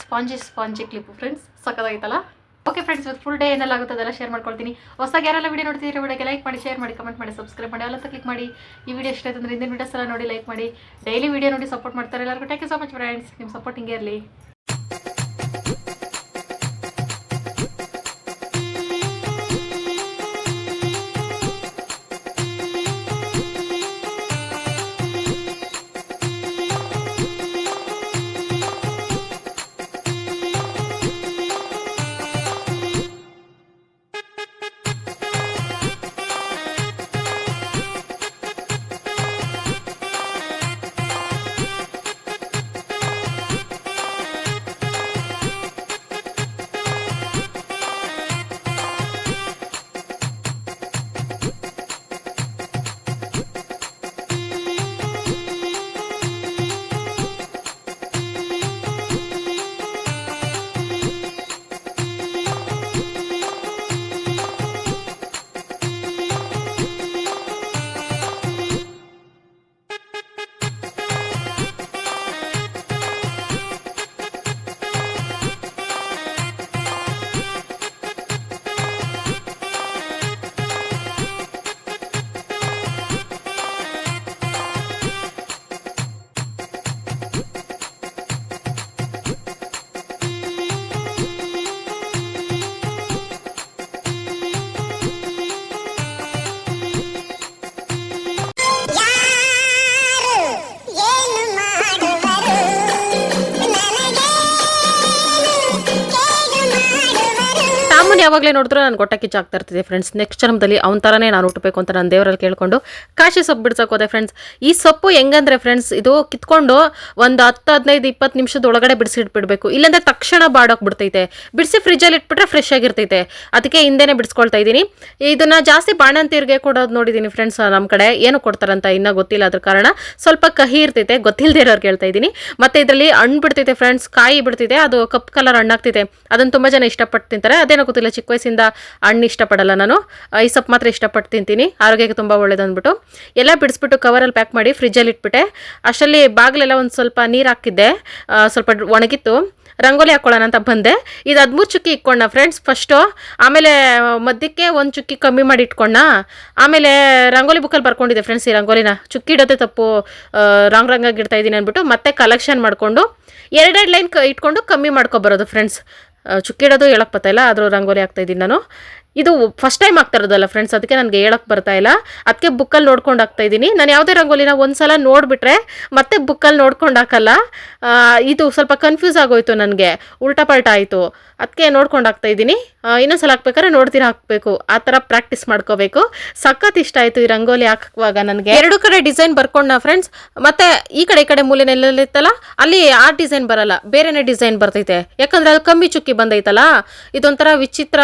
ಸ್ಪಾಂಜಿ ಸ್ಪಾಂಜಿ ಕ್ಲಿಪ್ ಫ್ರೆಂಡ್ಸ್ ಸಕ್ಕದಾಗಿತ್ತಲ್ಲ ಓಕೆ ಫ್ರೆಂಡ್ಸ್ ಇವತ್ತು ಫುಲ್ ಡೇ ಏನೆಲ್ಲ ಅದೆಲ್ಲ ಶೇರ್ ಮಾಡ್ಕೊಳ್ತೀನಿ. ಹೊಸ ಯಾರೆಲ್ಲ ವಿಡಿಯೋ ನೋಡ್ತಿದ್ದೀರಿ ವಿಡಿಯೋಗೆ ಲೈಕ್ ಮಾಡಿ ಶೇರ್ ಮಾಡಿ ಕಮೆಂಟ್ ಮಾಡಿ ಸಬ್ಸ್ಕ್ರೈಬ್ ಮಾಡಿ ಎಲ್ಲ ಕ್ಲಿಕ್ ಮಾಡಿ. ಈ ವಿಡಿಯೋ ಇಷ್ಟ ಆಯ್ತು ಅಂದರೆ ಹಿಂದಿನ ವಿಡಿಯೋಸ್ ಎಲ್ಲ ನೋಡಿ ಲೈಕ್ ಮಾಡಿ. ಡೈಲಿ ವಿಡಿಯೋ ನೋಡಿ ಸಪೋರ್ಟ್ ಮಾಡ್ತಾರೆ ಎಲ್ಲರಿಗೂ. Thank you so much friends ನಿಮ್ಮ ಸಪೋರ್ಟ್ ಹಿಂಗೆ ಇರಲಿ. ಯಾವಾಗಲೇ ನೋಡಿದ್ರು ನಾನು ಗೊಟ್ಟ ಕಿಚ್ಚಾಗ್ತಾ ಇರ್ತಿದೆ ಫ್ರೆಂಡ್ಸ್ ನೆಕ್ಸ್ಟ್ ಜನ್ಮದಲ್ಲಿ ಅವ್ನ ಥರನೇ ನಾನು ಹುಟ್ಟಬೇಕು ಅಂತ ನಾನು ದೇವರಲ್ಲಿ ಕೇಳ್ಕೊಂಡು ಕಾಶಿ ಸೊಪ್ಪು ಬಿಡ್ಸಕ್ಕೆ ಹೋದೆ ಫ್ರೆಂಡ್ಸ್ ಈ ಸೊಪ್ಪು ಹೆಂಗಂದ್ರೆ ಫ್ರೆಂಡ್ಸ್ ಇದು ಕಿತ್ಕೊಂಡು ಒಂದು ಹತ್ತು, ಹದಿನೈದು, ಇಪ್ಪತ್ತು ನಿಮಿಷದ ಒಳಗಡೆ ಬಿಡಿಸಿಟ್ಬಿಡ್ಬೇಕು. ಇಲ್ಲಾಂದ್ರೆ ತಕ್ಷಣ ಬಾಡೋಕೆ ಬಿಡ್ತೈತೆ. ಬಿಡಿಸಿ ಫ್ರಿಜ್ಜಲ್ಲಿ ಇಟ್ಬಿಟ್ರೆ ಫ್ರೆಶ್ ಆಗಿರ್ತೈತೆ. ಅದಕ್ಕೆ ಹಿಂದೆನೇ ಬಿಡಿಸ್ಕೊಳ್ತಾ ಇದ್ದೀನಿ. ಇದನ್ನ ಜಾಸ್ತಿ ಬಾಣಂತೀರಿಗೆ ಕೊಡೋದು ನೋಡಿದ್ದೀನಿ ಫ್ರೆಂಡ್ಸ್ ನಮ್ಮ ಕಡೆ. ಏನು ಕೊಡ್ತಾರಂತ ಇನ್ನೂ ಗೊತ್ತಿಲ್ಲ ಅದ್ರ ಕಾರಣ. ಸ್ವಲ್ಪ ಕಹಿ ಇರ್ತೈತೆ ಗೊತ್ತಿಲ್ಲದೆ ಇರೋರು ಹೇಳ್ತಾ ಇದ್ದೀನಿ. ಮತ್ತೆ ಇದರಲ್ಲಿ ಹಣ್ಣು ಬಿಡ್ತೈತೆ ಫ್ರೆಂಡ್ಸ್ ಕಾಯಿ ಬಿಡ್ತಿದೆ ಅದು ಕಪ್ ಕಲರ್ ಹಣ್ಣಾಗ್ತಿದೆ ಅದನ್ನು ತುಂಬ ಜನ ಇಷ್ಟಪಟ್ಟು ತಿಂತಾರೆ. ಅದೇನೋ ಗೊತ್ತಿಲ್ಲ. ಚಿಕ್ಕ ವಯಸ್ಸಿಂದ ಹಣ್ಣು ಇಷ್ಟಪಡಲ್ಲ ನಾನು. ಈ ಸೊಪ್ಪು ಮಾತ್ರ ಇಷ್ಟಪಟ್ಟು ತಿಂತೀನಿ. ಆರೋಗ್ಯಕ್ಕೆ ತುಂಬ ಒಳ್ಳೇದು ಅಂದ್ಬಿಟ್ಟು ಎಲ್ಲ ಬಿಡಿಸ್ಬಿಟ್ಟು ಕವರಲ್ಲಿ ಪ್ಯಾಕ್ ಮಾಡಿ ಫ್ರಿಜ್ಜಲ್ಲಿ ಇಟ್ಬಿಟ್ಟೆ. ಅಷ್ಟರಲ್ಲಿ ಬಾಗಿಲೆಲ್ಲ ಒಂದು ಸ್ವಲ್ಪ ನೀರು ಹಾಕಿದ್ದೆ ಸ್ವಲ್ಪ ಒಣಗಿತ್ತು. ರಂಗೋಲಿ ಹಾಕ್ಕೊಳ್ಳೋಣ ಅಂತ ಬಂದೆ. ಇದು ಹದಿಮೂರು ಚುಕ್ಕಿ ಇಟ್ಕೊಂಡ ಫ್ರೆಂಡ್ಸ್ ಫಸ್ಟು ಆಮೇಲೆ ಮಧ್ಯಕ್ಕೆ ಒಂದು ಚುಕ್ಕಿ ಕಮ್ಮಿ ಮಾಡಿ ಇಟ್ಕೊಂಡ. ಆಮೇಲೆ ರಂಗೋಲಿ ಬುಕ್ಕಲ್ಲಿ ಬರ್ಕೊಂಡಿದ್ದೆ ಫ್ರೆಂಡ್ಸ್ ಈ ರಂಗೋಲಿನ. ಚುಕ್ಕಿ ಇಡೋದೇ ತಪ್ಪು. ರಾಂಗ್ ರಂಗಾಗಿ ಇಡ್ತಾ ಇದ್ದೀನಿ ಅಂದ್ಬಿಟ್ಟು ಮತ್ತೆ ಕಲೆಕ್ಷನ್ ಮಾಡಿಕೊಂಡು ಎರಡೆರಡು ಲೈನ್ ಇಟ್ಕೊಂಡು ಕಮ್ಮಿ ಮಾಡ್ಕೊಬರೋದು ಫ್ರೆಂಡ್ಸ್ ಚುಕ್ಕಿ ಹೇಳಕ್ ಹೇಳಕ್ಕೆ ಬರ್ತಾ ಇಲ್ಲ ಆದರೂ ರಂಗೋಲಿ ಹಾಕ್ತಾ ಇದ್ದೀನಿ ನಾನು. ಇದು ಫಸ್ಟ್ ಟೈಮ್ ಆಗ್ತಾ ಇರೋದಲ್ಲ ಫ್ರೆಂಡ್ಸ್ ಅದಕ್ಕೆ ನನಗೆ ಹೇಳಕ್ಕೆ ಬರ್ತಾ ಇಲ್ಲ. ಅದಕ್ಕೆ ಬುಕ್ಕಲ್ಲಿ ನೋಡ್ಕೊಂಡು ಹಾಕ್ತಾ ಇದ್ದೀನಿ. ನಾನು ಯಾವುದೇ ರಂಗೋಲಿನ ಒಂದು ಸಲ ನೋಡಿಬಿಟ್ರೆ ಮತ್ತೆ ಬುಕ್ಕಲ್ಲಿ ನೋಡ್ಕೊಂಡು ಹಾಕಲ್ಲ. ಇದು ಸ್ವಲ್ಪ ಕನ್ಫ್ಯೂಸ್ ಆಗೋಯ್ತು ನನಗೆ. ಉಲ್ಟಾ ಪಲ್ಟ ಆಯಿತು. ಅದಕ್ಕೆ ನೋಡ್ಕೊಂಡು ಹಾಕ್ತಾ ಇದ್ದೀನಿ. ಇನ್ನೊಂದ್ಸಲ ಹಾಕ್ಬೇಕಾದ್ರೆ ನೋಡ್ತೀರ ಹಾಕಬೇಕು. ಆ ಥರ ಪ್ರಾಕ್ಟೀಸ್ ಮಾಡ್ಕೋಬೇಕು. ಸಖತ್ ಇಷ್ಟ ಆಯಿತು ಈ ರಂಗೋಲಿ ಹಾಕುವಾಗ ನನಗೆ. ಎರಡು ಕಡೆ ಡಿಸೈನ್ ಬರ್ಕೊಂಡ ಫ್ರೆಂಡ್ಸ್ ಮತ್ತೆ ಈ ಕಡೆ ಈ ಕಡೆ ಮೂಲೆನೆಲ್ಲಿತ್ತಲ್ಲ ಅಲ್ಲಿ ಆ ಡಿಸೈನ್ ಬರಲ್ಲ. ಬೇರೆನೇ ಡಿಸೈನ್ ಬರ್ತೈತೆ. ಯಾಕಂದ್ರೆ ಅದು ಕಮ್ಮಿ ಚುಕ್ಕಿ ಬಂದೈತಲ್ಲ? ಇದೊಂಥರ ವಿಚಿತ್ರ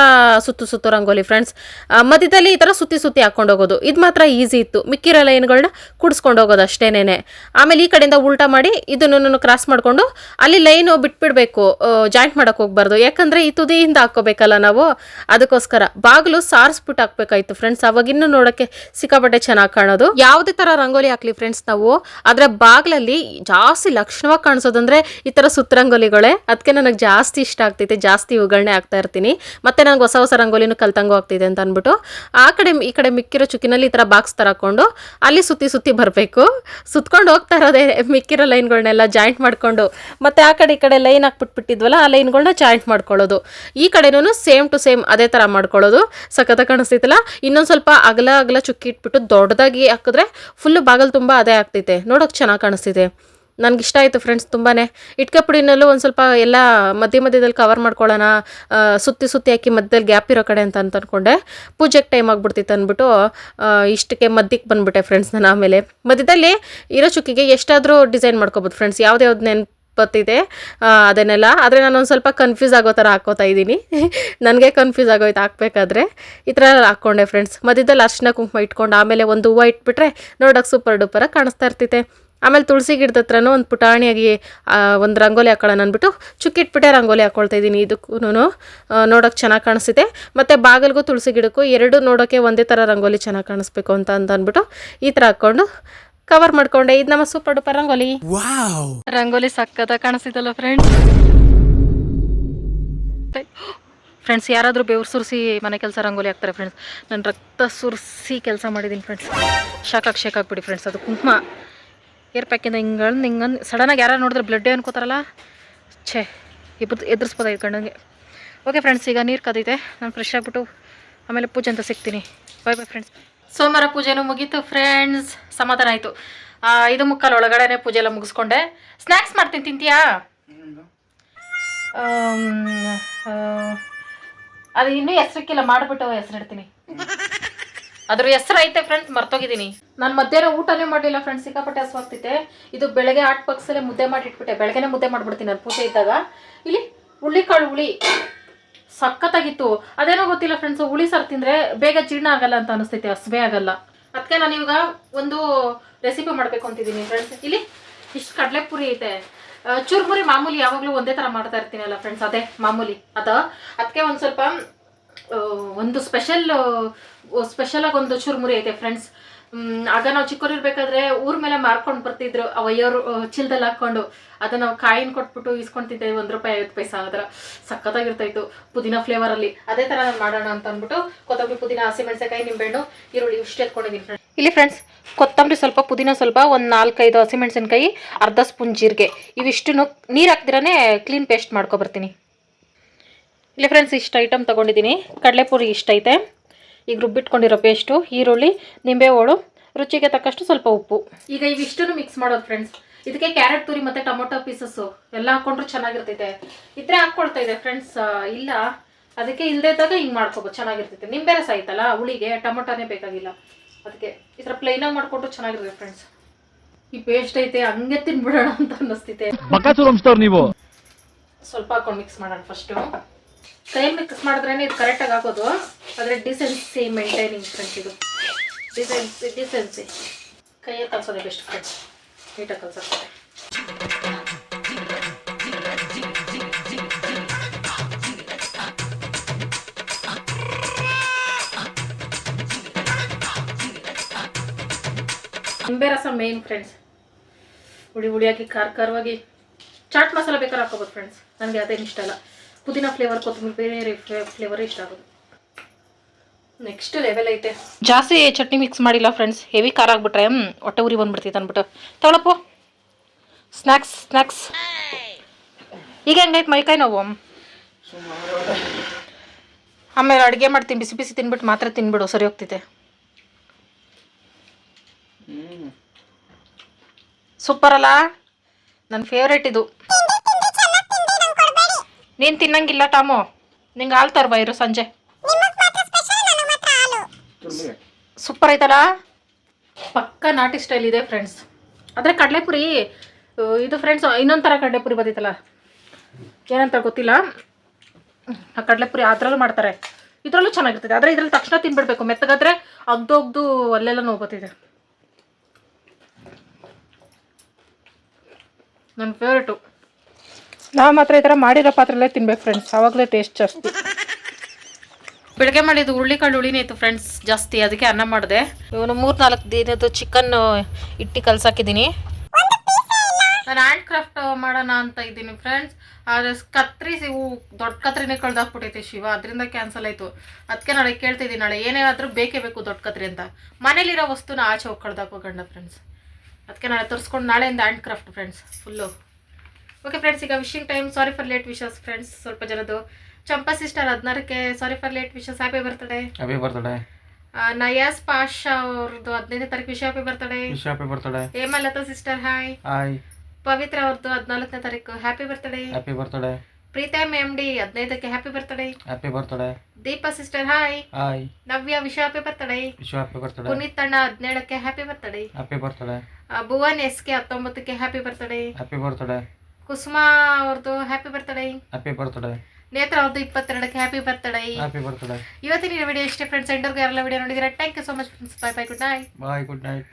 ಸುತ್ತು ಸುತ್ತು ರಂಗೋಲಿ ಫ್ರೆಂಡ್ಸ್ ಮಧ್ಯದಲ್ಲಿ ಈ ಥರ ಸುತ್ತಿ ಸುತ್ತಿ ಹಾಕೊಂಡು ಹೋಗೋದು. ಇದು ಮಾತ್ರ ಈಸಿ ಇತ್ತು. ಮಿಕ್ಕಿರೋ ಲೈನ್ಗಳನ್ನ ಕುಡಿಸ್ಕೊಂಡು ಹೋಗೋದು ಅಷ್ಟೇನೇ ಆಮೇಲೆ ಈ ಕಡೆಯಿಂದ ಉಲ್ಟಾ ಮಾಡಿ ಇದನ್ನು ಕ್ರಾಸ್ ಮಾಡಿಕೊಂಡು ಅಲ್ಲಿ ಲೈನು ಬಿಟ್ಬಿಡ್ಬೇಕು. ಜಾಯಿಂಟ್ ಮಾಡೋಕೆ ಹೋಗ್ಬಾರ್ದು. ಯಾಕಂದ್ರೆ ಈ ತುದಿಯಿಂದ ಹಾಕೋಬೇಕಲ್ಲ ನಾವು. ಅದಕ್ಕೋಸ್ಕರ ಬಾಗಿಲು ಸಾರಿಸ್ಬಿಟ್ಟು ಹಾಕ್ಬೇಕಾಯ್ತು ಫ್ರೆಂಡ್ಸ್ ಅವಾಗಿನ್ನೂ ನೋಡೋಕ್ಕೆ ಸಿಕ್ಕಾಪಟ್ಟೆ ಚೆನ್ನಾಗಿ ಕಾಣೋದು. ಯಾವುದೇ ಥರ ರಂಗೋಲಿ ಹಾಕ್ಲಿ ಫ್ರೆಂಡ್ಸ್ ನಾವು. ಆದರೆ ಬಾಗಿಲಲ್ಲಿ ಜಾಸ್ತಿ ಲಕ್ಷಣವಾಗಿ ಕಾಣಿಸೋದಂದ್ರೆ ಈ ಥರ ಸುತ್ತರಂಗೋಲಿಗಳೇ ಅದಕ್ಕೆ ನನಗೆ ಜಾಸ್ತಿ ಇಷ್ಟ ಆಗ್ತೈತೆ. ಜಾಸ್ತಿ ಇವುಗಳನ್ನೇ ಹಾಕ್ತಾ ಇರ್ತೀನಿ. ಮತ್ತೆ ನನಗೆ ಹೊಸ ಹೊಸ ರಂಗೋಲಿನೂ ಕಲ್ತಂಗೂ ಆಗ್ತಿದೆ ಅಂತ ಅಂದ್ಬಿಟ್ಟು ಆ ಕಡೆ, ಈ ಕಡೆ ಮಿಕ್ಕಿರೋ ಚುಕ್ಕಿನಲ್ಲಿ ಈ ಥರ ಬಾಕ್ಸ್ ಥರ ಹಾಕೊಂಡು ಅಲ್ಲಿ ಸುತ್ತಿ ಸುತ್ತಿ ಬರಬೇಕು. ಸುತ್ಕೊಂಡು ಹೋಗ್ತಾ ಇರೋದೇ ಮಿಕ್ಕಿರೋ ಲೈನ್ಗಳನ್ನೆಲ್ಲ ಜಾಯಿಂಟ್ ಮಾಡಿಕೊಂಡು. ಮತ್ತು ಆ ಕಡೆ, ಈ ಕಡೆ ಲೈನ್ ಹಾಕ್ಬಿಟ್ಬಿಟ್ಟಿದ್ವಲ್ಲ, ಆ ಲೈನ್ಗಳನ್ನ ಜಾಯಿಂಟ್ ಮಾಡ್ಕೊಳ್ಳೋದು. ಈ ಕಡೆನೂ ಸೇಮ್ ಟು ಸೇಮ್ ಅದೇ ಥರ ಮಾಡ್ಕೊಳ್ಳೋದು. ಸಖತ್ತ ಕಾಣಿಸ್ತೈತಲ್ಲ ಇನ್ನೊಂದು ಸ್ವಲ್ಪ ಅಗಲ ಅಗಲ ಚುಕ್ಕಿ ಇಟ್ಬಿಟ್ಟು ದೊಡ್ಡದಾಗಿ ಹಾಕಿದ್ರೆ ಫುಲ್ಲು ಬಾಗಲ್ ತುಂಬ ಅದೇ ಆಗ್ತೈತೆ ನೋಡೋಕೆ ಚೆನ್ನಾಗಿ ಕಾಣಿಸ್ತಿದೆ. ನನಗೆ ಇಷ್ಟ ಆಯಿತು ಫ್ರೆಂಡ್ಸ್ ತುಂಬಾ ಇಟ್ಕೆ ಪುಡಿನಲ್ಲೂ ಒಂದು ಸ್ವಲ್ಪ ಎಲ್ಲ ಮಧ್ಯ ಮಧ್ಯದಲ್ಲಿ ಕವರ್ ಮಾಡ್ಕೊಳ್ಳೋಣ ಸುತ್ತಿ ಸುತ್ತಿ ಹಾಕಿ ಮಧ್ಯದಲ್ಲಿ ಗ್ಯಾಪ್ ಇರೋ ಕಡೆ ಅಂತ ಅಂತ ಅಂದ್ಕೊಂಡೆ ಪೂಜೆಗೆ ಟೈಮ್ ಆಗಿಬಿಡ್ತಿತ್ತು ಅಂದ್ಬಿಟ್ಟು ಇಷ್ಟಕ್ಕೆ ಮಧ್ಯಕ್ಕೆ ಬಂದ್ಬಿಟ್ಟೆ ಫ್ರೆಂಡ್ಸ್ ನಾನು ಆಮೇಲೆ. ಮಧ್ಯದಲ್ಲಿ ಇರೋ ಚುಕ್ಕಿಗೆ ಎಷ್ಟಾದರೂ ಡಿಸೈನ್ ಮಾಡ್ಕೋಬೋದು ಫ್ರೆಂಡ್ಸ್ ಯಾವ್ದು ಯಾವ್ದು ನೆನ್ಪು ಬತ್ತಿದೆ ಅದನ್ನೆಲ್ಲ. ಆದರೆ ನಾನು ಒಂದು ಸ್ವಲ್ಪ ಕನ್ಫ್ಯೂಸ್ ಆಗೋ ಥರ ಹಾಕೋತಾ ಇದ್ದೀನಿ. ನನಗೆ ಕನ್ಫ್ಯೂಸ್ ಆಗೋಯ್ತು ಹಾಕ್ಬೇಕಾದ್ರೆ. ಈ ಥರ ಹಾಕ್ಕೊಂಡೆ ಫ್ರೆಂಡ್ಸ್ ಮಧ್ಯದಲ್ಲಿ ಅರ್ಶಿನ ಕುಂಕುಮ ಇಟ್ಕೊಂಡು ಆಮೇಲೆ ಒಂದು ಹೂವು ಇಟ್ಬಿಟ್ರೆ ನೋಡೋಕೆ ಸೂಪರ್ ಡೂಪರಾಗಿ ಕಾಣಿಸ್ತಾ ಇರ್ತೈತೆ. ಆಮೇಲೆ ತುಳಸಿ ಗಿಡದ ಹತ್ರನೂ ಒಂದು ಪುಟಾಣಿಯಾಗಿ ಒಂದು ರಂಗೋಲಿ ಹಾಕೊಳ್ಳೋಣ ಅಂದ್ಬಿಟ್ಟು ಚುಕ್ಕಿಟ್ಬಿಟ್ಟೆ ರಂಗೋಲಿ ಹಾಕ್ಕೊಳ್ತಾ ಇದ್ದೀನಿ ಇದಕ್ಕೂ ನೋಡೋಕೆ ಚೆನ್ನಾಗಿ ಕಾಣಿಸುತ್ತೆ ಮತ್ತು ಬಾಗಿಲ್ಗೂ ತುಳಸಿ ಗಿಡಕ್ಕೂ ಎರಡು ನೋಡೋಕ್ಕೆ ಒಂದೇ ಥರ ರಂಗೋಲಿ ಚೆನ್ನಾಗಿ ಕಾಣಿಸ್ಬೇಕು ಅಂತ ಅಂತ ಅಂದ್ಬಿಟ್ಟು ಈ ಥರ ಹಾಕ್ಕೊಂಡು ಕವರ್ ಮಾಡ್ಕೊಂಡೆ. ಇದು ನಮ್ಮ ಸೂಪರ್ ಡೂಪರ್ ರಂಗೋಲಿ. ರಂಗೋಲಿ ಸಕ್ಕತ್ತ ಕಾಣಿಸ್ತಿದ್ದಲ್ಲ ಫ್ರೆಂಡ್ಸ್ ಫ್ರೆಂಡ್ಸ್ ಯಾರಾದರೂ ಬೆವ್ರು ಸುರಿಸಿ ಮನೆ ಕೆಲಸ ರಂಗೋಲಿ ಹಾಕ್ತಾರೆ ಫ್ರೆಂಡ್ಸ್ ನಾನು ರಕ್ತ ಸುರಿಸಿ ಕೆಲಸ ಮಾಡಿದ್ದೀನಿ ಫ್ರೆಂಡ್ಸ್ ಶಾಕಾಗಿ ಶೇಕ್ ಹಾಕ್ಬಿಡಿ ಫ್ರೆಂಡ್ಸ್ ಅದು ಕುಂಕುಮ. ಏರ್ ಪ್ಯಾಕಿಂದ ಹಿಂಗಂದು ಹಿಂಗಂದು ಸಡನ್ನಾಗಿ ಯಾರು ನೋಡಿದ್ರೆ ಬ್ಲಡ್ಡೇ ಅನ್ಕೋತಾರಲ್ಲ? ಛೇ ಇಬ್ಬರು ಎದುರಿಸ್ಬೋದಾಯ್ತು ಕಣ್ಣಂಗೆ ಓಕೆ ಫ್ರೆಂಡ್ಸ್ ಈಗ ನೀರು ಕದೈತೆ ನಾನು ಫ್ರೆಶ್ ಆಗಿಬಿಟ್ಟು ಆಮೇಲೆ ಪೂಜೆ ಅಂತ ಸಿಗ್ತೀನಿ. ಬಾಯ್ ಬಾಯ್ ಫ್ರೆಂಡ್ಸ್ ಸೋಮವಾರ ಪೂಜೆನೂ ಮುಗೀತು ಫ್ರೆಂಡ್ಸ್ ಸಮಾಧಾನ ಆಯಿತು. ಇದು ಮುಕ್ಕಾಲು ಒಳಗಡೆನೆ ಪೂಜೆ ಎಲ್ಲ ಮುಗಿಸ್ಕೊಂಡೆ. ಸ್ನ್ಯಾಕ್ಸ್ ಮಾಡ್ತೀನಿ ತಿಂತೀಯಾ? ಅದು ಇನ್ನೂ ಹೆಸರಿಕ್ಕಿಲ್ಲ ಮಾಡಿಬಿಟ್ಟು ಹೆಸರಿಡ್ತೀನಿ. ಅದ್ರ ಹೆಸರು ಐತೆ ಫ್ರೆಂಡ್ಸ್ ಮರ್ತೋಗಿದ್ದೀನಿ. ನಾನು ಮಧ್ಯಾಹ್ನ ಊಟನೇ ಮಾಡಲಿಲ್ಲ ಫ್ರೆಂಡ್ಸ್ ಸಿಕ್ಕಾಪಟ್ಟೆ ಹಸುವಾಗ್ತಿದೆ ಇದು ಬೆಳಗ್ಗೆ ಆಟ್ ಬಾಕ್ಸಲ್ಲೇ ಮುದ್ದೆ ಮಾಡಿ ಇಟ್ಬಿಟ್ಟೆ ಮುದ್ದೆ ಮಾಡ್ಬಿಡ್ತೀನಿ ನಾನು ಪೂಜೆ ಇದ್ದಾಗ. ಇಲ್ಲಿ ಹುಳಿ ಕಾಳು ಹುಳಿ. ಸಖತ್ತಾಗಿತ್ತು. ಅದೇನೋ ಗೊತ್ತಿಲ್ಲ ಫ್ರೆಂಡ್ಸ್ ಹುಳಿ ಸಾರು ತಿಂದರೆ ಬೇಗ ಜೀರ್ಣ ಆಗಲ್ಲ ಅಂತ ಅನಿಸ್ತೈತೆ, ಹಸುವೆ ಆಗಲ್ಲ. ಅದಕ್ಕೆ ನಾನು ಇವಾಗ ಒಂದು ರೆಸಿಪಿ ಮಾಡಬೇಕು ಅಂತಿದ್ದೀನಿ ಫ್ರೆಂಡ್ಸ್ ಇಲ್ಲಿ ಇಷ್ಟು ಕಡಲೆಪುರಿ ಐತೆ. ಚುರುಮುರಿ ಮಾಮೂಲಿ ಯಾವಾಗಲೂ ಒಂದೇ ಥರ ಮಾಡ್ತಾ ಇರ್ತೀನಲ್ಲ ಫ್ರೆಂಡ್ಸ್ ಅದೇ ಮಾಮೂಲಿ. ಅದ. ಅದಕ್ಕೆ ಒಂದು ಸ್ವಲ್ಪ ಒಂದು ಸ್ಪೆಷಲ್ ಸ್ಪೆಷಲಾಗಿ ಒಂದು ಚುರುಮುರಿ ಐತೆ ಫ್ರೆಂಡ್ಸ್ ಆಗ ನಾವು ಚಿಕ್ಕವರಿರ್ಬೇಕಾದ್ರೆ ಊರ್ ಮೇಲೆ ಮಾರ್ಕೊಂಡು ಬರ್ತಿದ್ರು. ಅವಯ್ಯೋರು ಚಿಲ್ದಲ್ಲಿ ಹಾಕೊಂಡು ಅದನ್ನ ನಾವು ಕಾಯಿನ ಕೊಟ್ಬಿಟ್ಟು ತಿಂತಿದ್ವಿ ಒಂದು ರೂಪಾಯಿ ಐವತ್ತು ಪೈಸಾ ಅದರ ಸಖತ್ತಾಗಿರ್ತಾ ಇತ್ತು ಪುದೀನ ಫ್ಲೇವರಲ್ಲಿ ಅದೇ ಥರ ನಾನು ಮಾಡೋಣ ಅಂತ ಅಂದ್ಬಿಟ್ಟು ಕೊತ್ತಂಬರಿ ಪುದೀನ ಹಸಿಮೆಣಸಿನಕಾಯಿ ನಿಂಬೆಹಣ್ಣು, ಈರುಳ್ಳಿ ಇಷ್ಟು ಎತ್ಕೊಂಡಿದ್ದೀನಿ ಫ್ರೆಂಡ್ಸ್ ಇಲ್ಲಿ ಫ್ರೆಂಡ್ಸ್ ಕೊತ್ತಂಬರಿ ಸ್ವಲ್ಪ, ಪುದೀನ ಸ್ವಲ್ಪ, ಒಂದು ನಾಲ್ಕೈದು ಹಸಿಮೆಣಸಿನಕಾಯಿ ಅರ್ಧ ಸ್ಪೂನ್ ಜೀರಿಗೆ. ಇವಿಷ್ಟನ್ನು ನೀರು ಹಾಕ್ದಿರಾನೇ ಕ್ಲೀನ್ ಪೇಸ್ಟ್ ಮಾಡ್ಕೊಬರ್ತೀನಿ ಇಲ್ಲಿ ಫ್ರೆಂಡ್ಸ್ ಇಷ್ಟು ಐಟಮ್ ತೊಗೊಂಡಿದ್ದೀನಿ. ಕಡಲೆಪುರಿ ಇಷ್ಟೈತೆ ಈಗ ರುಬ್ಬಿಟ್ಕೊಂಡಿರೋ ಪೇಸ್ಟು ಈರುಳ್ಳಿ ನಿಂಬೆ ಹೋಳು ರುಚಿಗೆ ತಕ್ಕಷ್ಟು ಸ್ವಲ್ಪ ಉಪ್ಪು. ಈಗ ಇವಿಷ್ಟನ್ನು ಮಿಕ್ಸ್ ಮಾಡೋದು ಫ್ರೆಂಡ್ಸ್ ಇದಕ್ಕೆ ಕ್ಯಾರೆಟ್ ತುರಿ ಮತ್ತು ಟೊಮೊಟೊ ಪೀಸಸ್ಸು ಎಲ್ಲ ಹಾಕ್ಕೊಂಡ್ರೂ ಚೆನ್ನಾಗಿರ್ತೈತೆ. ಇದ್ರೆ ಹಾಕ್ಕೊಳ್ತಾ ಇದೆ ಫ್ರೆಂಡ್ಸ್ ಇಲ್ಲ. ಅದಕ್ಕೆ ಇಲ್ಲದೆ ಇದ್ದಾಗ ಹಿಂಗೆ ಮಾಡ್ಕೋಬೋದು ಚೆನ್ನಾಗಿರ್ತೈತೆ. ನಿಂಬೆ ರಸ ಐತಲ್ಲ ಹುಳಿಗೆ ಟೊಮೊಟೊನೇ ಬೇಕಾಗಿಲ್ಲ. ಅದಕ್ಕೆ ಈ ಥರ ಪ್ಲೈನಾಗಿ ಮಾಡ್ಕೊಂಡ್ರು ಚೆನ್ನಾಗಿರ್ತದೆ ಫ್ರೆಂಡ್ಸ್ ಈ ಪೇಸ್ಟ್ ಐತೆ ಹಂಗೆ ತಿನ್ಬಿಡೋಣ ಅಂತ ಅನ್ನಿಸ್ತೈತೆ ನೀವು. ಸ್ವಲ್ಪ ಹಾಕೊಂಡು ಮಿಕ್ಸ್ ಮಾಡೋಣ ಫಸ್ಟು ಕೈ ಮಿಕ್ಸ್ ಮಾಡಿದ್ರೇ ಇದು ಕರೆಕ್ಟಾಗಿ ಆಗೋದು. ಆದರೆ ಡಿಸೆನ್ಸಿ ಮೇಂಟೈನಿಂಗ್ ಫ್ರೆಂಡ್ಸ್ ಇದು. ಡಿಸೆನ್ಸಿ ಡಿಸೆನ್ಸಿ ಕೈಯಲ್ಲಿ ಕಲ್ಸೋದೇ ಬೆಸ್ಟ್ ಫ್ರೆಂಡ್ಸ್ ನೀಟಾಗಿ ಕಲ್ಸಕ್ಕೆ ನಿಂಬೆ ರಸ ಮೇನ್ ಫ್ರೆಂಡ್ಸ್ ಹುಳಿ ಹುಳಿಯಾಗಿ ಖಾರ ಖಾರವಾಗಿ. ಚಾಟ್ ಮಸಾಲ ಬೇಕಾದ್ರೆ ಹಾಕೋಬೋದು ಫ್ರೆಂಡ್ಸ್ ನನಗೆ ಅದೇನು ಇಷ್ಟ ಅಲ್ಲ ಪುದೀನ ಫ್ಲೇವರ್ ಕೊತ್ತಂಬರಿ ಬೇರೆ ಫ್ಲೇವರ್ ಇಷ್ಟ ಆಗೋದು. ನೆಕ್ಸ್ಟ್ ಲೆವೆಲ್ ಐತೆ. ಜಾಸ್ತಿ ಚಟ್ನಿ ಮಿಕ್ಸ್ ಮಾಡಿಲ್ಲ ಫ್ರೆಂಡ್ಸ್ ಹೆವಿ ಖಾರ ಆಗ್ಬಿಟ್ರೆ ಹ್ಮ್, ಹೊಟ್ಟೆ ಉರಿ ಬಂದ್ಬಿಡ್ತೈತೆ ಅಂದ್ಬಿಟ್ಟು ತಗೊಳಪ್ಪ. ಸ್ನ್ಯಾಕ್ಸ್ ಸ್ನ್ಯಾಕ್ಸ್ ಈಗ ಹೆಂಗೈತೆ ಮೈಕೈ ನೋವು? ಆಮೇಲೆ ಅಡುಗೆ ಮಾಡ್ತೀನಿ ಬಿಸಿ ಬಿಸಿ ತಿನ್ಬಿಟ್ಟು ಮಾತ್ರ ತಿನ್ಬಿಡು ಸರಿ ಹೋಗ್ತೈತೆ. ಸೂಪರ್ ಅಲ್ಲ? ನನ್ನ ಫೇವ್ರೇಟ್ ಇದು. ನೀನು ತಿನ್ನಂಗಿಲ್ಲ ಟಾಮು. ನಿಂಗೆ ಹಾಲು ತರ್ಬಾ ಇರು ಸಂಜೆ. ಸೂಪರ್ ಐತಲ್ಲ? ಪಕ್ಕ ನಾಟಿ ಸ್ಟೈಲ್ ಇದೆ ಫ್ರೆಂಡ್ಸ್ ಆದರೆ ಕಡಲೆಪುರಿ ಇದು ಫ್ರೆಂಡ್ಸ್ ಇನ್ನೊಂದು ಥರ ಕಡಲೆಪುರಿ ಬಂದಿತ್ತಲ್ಲ ಏನಂತ ಗೊತ್ತಿಲ್ಲ. ಆ ಕಡಲೆಪುರಿ ಅದರಲ್ಲೂ ಮಾಡ್ತಾರೆ. ಇದರಲ್ಲೂ ಚೆನ್ನಾಗಿರ್ತದೆ ಆದರೆ ಇದ್ರಲ್ಲಿ ತಕ್ಷಣ ತಿನ್ಬಿಡ್ಬೇಕು. ಮೆತ್ತಗಾದ್ರೆ ಅಗ್ದೋಗ್ದು ಅಲ್ಲೆಲ್ಲ ನೋವು ಬರ್ತಿದೆ ನನ್ನ ಫೇವ್ರೇಟು ನಾವು ಮಾತ್ರ ಈ ಥರ ಮಾಡಿರೋ ಪಾತ್ರೆಲ್ಲೇ ತಿನ್ಬೇಕು ಫ್ರೆಂಡ್ಸ್ ಆವಾಗಲೇ ಟೇಸ್ಟ್ ಜಾಸ್ತಿ. ಬೆಳಗ್ಗೆ ಮಾಡಿದ್ದು ಹುರುಳಿಕಾಳು ಹುಳಿನೇ ಇತ್ತು ಫ್ರೆಂಡ್ಸ್ ಜಾಸ್ತಿ. ಅದಕ್ಕೆ ಅನ್ನ ಮಾಡಿದೆ. ಇವನು ಮೂರು ನಾಲ್ಕು ದಿನದ್ದು ಚಿಕನ್ ಇಟ್ಟು ಕಲ್ಸಾಕಿದ್ದೀನಿ. ನಾನು ಹ್ಯಾಂಡ್ ಕ್ರಾಫ್ಟ್ ಮಾಡೋಣ ಅಂತ ಇದ್ದೀನಿ ಫ್ರೆಂಡ್ಸ್ ಆದರೆ ಕತ್ರಿ ಇವು ದೊಡ್ಡ ಕತ್ರಿನೇ ಕಳ್ದಾಕ್ಬಿಟ್ಟೈತೆ ಶಿವ. ಅದರಿಂದ ಕ್ಯಾನ್ಸಲ್ ಆಯಿತು. ಅದಕ್ಕೆ ನಾಳೆ ಕೇಳ್ತಿದ್ದೀನಿ. ನಾಳೆ ಏನೇನಾದರೂ ಆದರೂ ಬೇಕೇ ಬೇಕು ದೊಡ್ಡ ಕತ್ರಿ ಅಂತ. ಮನೇಲಿರೋ ವಸ್ತುನ ಆಚೆ ಹೋಗಿ ಕಳ್ದಾಕೋ ಗಂಡ ಫ್ರೆಂಡ್ಸ್ ಅದಕ್ಕೆ ನಾಳೆ ತರಿಸ್ಕೊಂಡು ನಾಳೆಯಿಂದ hand craft friends full okay friends ಈಗ wishing time sorry for late wishes friends ಸ್ವಲ್ಪ ಜನದು Champa sister ಹದಿನಾರಕ್ಕೆ sorry for late wishes happy birthday happy birthday Nayas Pasha ಅವ್ರದ್ದು ಹದಿನೈದನೇ ತಾರೀಕು wish happy birthday wish happy birthday Hemalatha sister hi hi Pavitra ಅವ್ರದ್ದು ಹದಿನಾಲ್ಕನೇ ತಾರೀಕು. Happy birthday happy birthday Preetham M D ಹದಿನೈದಕ್ಕೆ happy birthday happy birthday Deepa sister hi hi Navya wish happy birthday wish happy birthday Puneeth ಅಣ್ಣ ಹದಿನೇಳಕ್ಕೆ happy birthday happy birthday Bhuvan S K ಹತ್ತೊಂಬತ್ತಕ್ಕೆ happy birthday happy birthday Kusuma ಅವ್ರದ್ದು happy birthday happy birthday Netra ಅವ್ರದ್ದು ಇಪ್ಪತ್ತೆರಡಕ್ಕೆ happy birthday happy birthday ಇವತ್ತಿನ video ಇಷ್ಟೇ friends ಎಂಡರ್ಗೆ ಯಾರೆಲ್ಲ video ನೋಡಿದ್ರೆ thank you so much friends bye bye good night bye good night